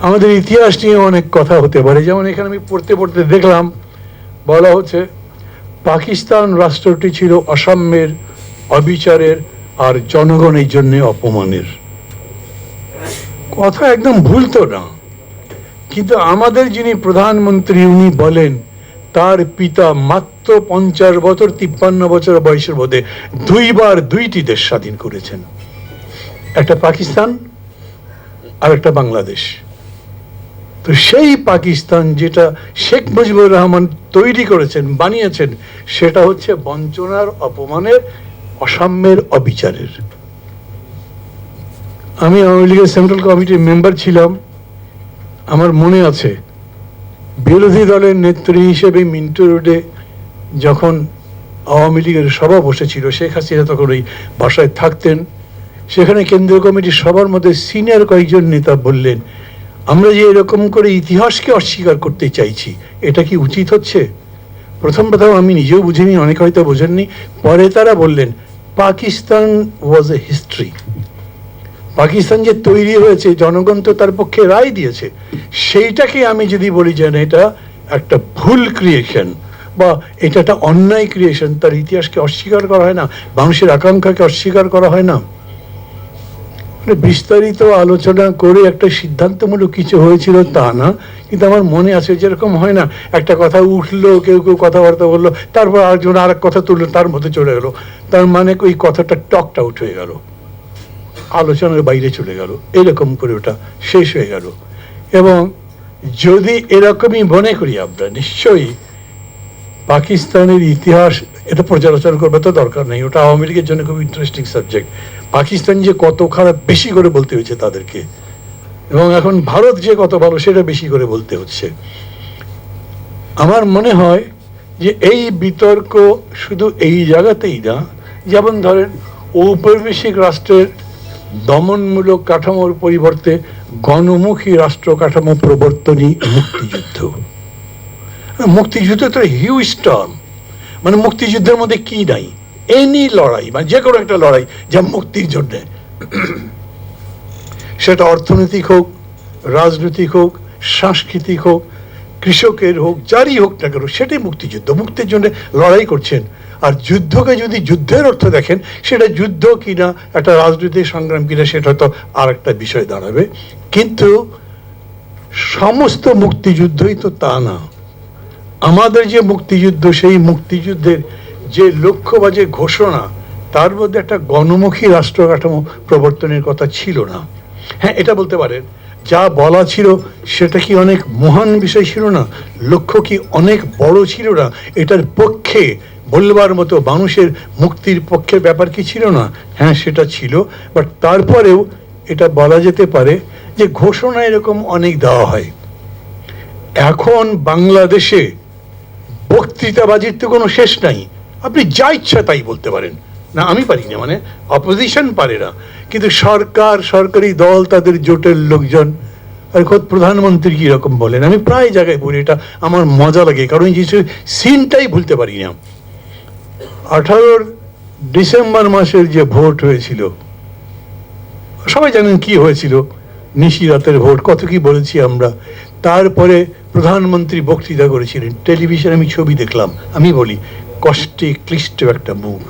আমাদের ইতিহাস নিয়ে অনেক কথা হতে পারে। যেমন এখানে আমি পড়তে পড়তে দেখলাম, বলা হচ্ছে, পাকিস্তান রাষ্ট্রটি ছিল অসাম্যের, অবিচারের আর জনগণের জন্য অপমানের। কথা একদম ভুল তো না। কিন্তু আমাদের যিনি প্রধানমন্ত্রী, উনি বলেন, তার পিতা মাত্র পঞ্চাশ বছর, তিপ্পান্ন বছর বয়সের মধ্যে দুইবার দুইটি দেশ স্বাধীন করেছেন। একটা পাকিস্তান আর একটা বাংলাদেশ। তো সেই পাকিস্তান যেটা শেখ মুজিবুর রহমান তৈরি করেছেন, বানিয়েছেন, সেটা হচ্ছে বঞ্চনার, অপমানের, অসাম্যের, অবিচারের। আমি আওয়ামী লীগের সেন্ট্রাল কমিটির মেম্বার ছিলাম। আমার মনে আছে, বিরোধী দলের নেত্রী হিসেবে মিন্টু রোডে যখন আওয়ামী লীগের সভা বসেছিল, শেখ হাসিনা তখন ওই বাসায় থাকতেন। সেখানে কেন্দ্রীয় কমিটির সবার মধ্যে সিনিয়র কয়েকজন নেতা বললেন আমরা যে এরকম করে ইতিহাসকে অস্বীকার করতে চাইছি, এটা কি উচিত হচ্ছে? প্রথম প্রথম আমি নিজেও বুঝিনি, অনেকে হয়তো বোঝেননি। পরে তারা বললেন, Pakistan was a history Pakistan যে তৈরি হয়েছে, জনগণ তো তার পক্ষে রায় দিয়েছে। সেইটাকে আমি যদি বলি যে এটা একটা ভুল ক্রিয়েশন বা এটা একটা অন্যায় ক্রিয়েশন তার ইতিহাসকে অস্বীকার করা হয় না, মানুষের আকাঙ্ক্ষাকে অস্বীকার করা হয় না। বিস্তারিত আলোচনা করে একটা সিদ্ধান্তমূলক কিছু হয়েছিল তা না, কিন্তু আমার মনে আছে যেরকম হয় না। একটা কথা উঠল, কেউ কেউ কথাবার্তা বলল, তারপর আরেকজন আর এক কথা তুললো, তার মধ্যে চলে গেলো। তার মানে ওই কথাটা টকটা উঠে হয়ে গেল। আলোচনার বাইরে চলে গেল। এরকম করে ওটা শেষ হয়ে গেল। এবং যদি এরকমই মনে করি আমরা, নিশ্চয়ই পাকিস্তানের ইতিহাস এটা পর্যালোচনা করবে তো দরকার নেই। ওটা আওয়ামী লীগের জন্য খুব ইন্টারেস্টিং সাবজেক্ট পাকিস্তান যে কত খারাপ বেশি করে বলতে হয়েছে তাদেরকে, এবং এখন ভারত যে কত ভালো সেটা বেশি করে বলতে হচ্ছে। আমার মনে হয় যে এই বিতর্ক শুধু এই জায়গাতেই না, যেমন ধরেন ঔপনিবেশিক রাষ্ট্রের দমনমূলক কাঠামোর পরিবর্তে গণমুখী রাষ্ট্র কাঠামো প্রবর্তনই মুক্তিযুদ্ধ। মুক্তিযুদ্ধ তো হিউজ টার্ম মানে মুক্তিযুদ্ধের মধ্যে কি নাই? এনি লড়াই মানে যে কোনো একটা লড়াই যা মুক্তির জন্যে। সেটা অর্থনৈতিক হোক, রাজনৈতিক হোক, সাংস্কৃতিক হোক, কৃষকের হোক, যারই হোক না কেন, সেটাই মুক্তিযুদ্ধ। মুক্তির জন্য লড়াই করছেন। আর যুদ্ধকে যদি যুদ্ধের অর্থ দেখেন, সেটা যুদ্ধ কিনা, একটা রাজনৈতিক সংগ্রাম কিনা, সেটা তো আর একটা বিষয় দাঁড়াবে। কিন্তু সমস্ত মুক্তিযুদ্ধই তো তা না। আমাদের যে মুক্তিযুদ্ধ, সেই মুক্তিযুদ্ধের যে লক্ষ্য বা যে ঘোষণা, তার মধ্যে একটা গণমুখী রাষ্ট্র কাঠামো প্রবর্তনের কথা ছিল না। হ্যাঁ এটা বলতে পারেন, যা বলা ছিল সেটা কি অনেক মহান বিষয় ছিল না? লক্ষ্য কি অনেক বড় ছিল না? এটার পক্ষে বলবার মতো মানুষের মুক্তির পক্ষের ব্যাপার কি ছিল না? হ্যাঁ সেটা ছিল, বাট তারপরেও এটা বলা যেতে পারে যে ঘোষণা এরকম অনেক দেওয়া হয়। এখন বাংলাদেশে বক্তৃতাবাজির তো কোনো শেষ নাই। আপনি যা ইচ্ছা তাই বলতে পারেন। না, আমি পারি না মানে অপোজিশন পারে না। কিন্তু সরকার, সরকারি দল, তাদের জোটের লোকজন, আর খোদ প্রধানমন্ত্রী কি রকম বলেন? আমি প্রায় জায়গায় বলি, এটা আমার মজা লাগে, কারণ এই যে সিনটাই ভুলতে পারি না। আঠারোর ডিসেম্বর মাসের যে ভোট হয়েছিল, সবাই জানেন কি হয়েছিল? নিশি রাতের ভোট, কত কি বলেছি আমরা? তারপরে প্রধানমন্ত্রী বক্তৃতা করেছিলেন। টেলিভিশনে আমি ছবি দেখলাম। আমি বলি কষ্টে ক্লিষ্ট একটা মুখ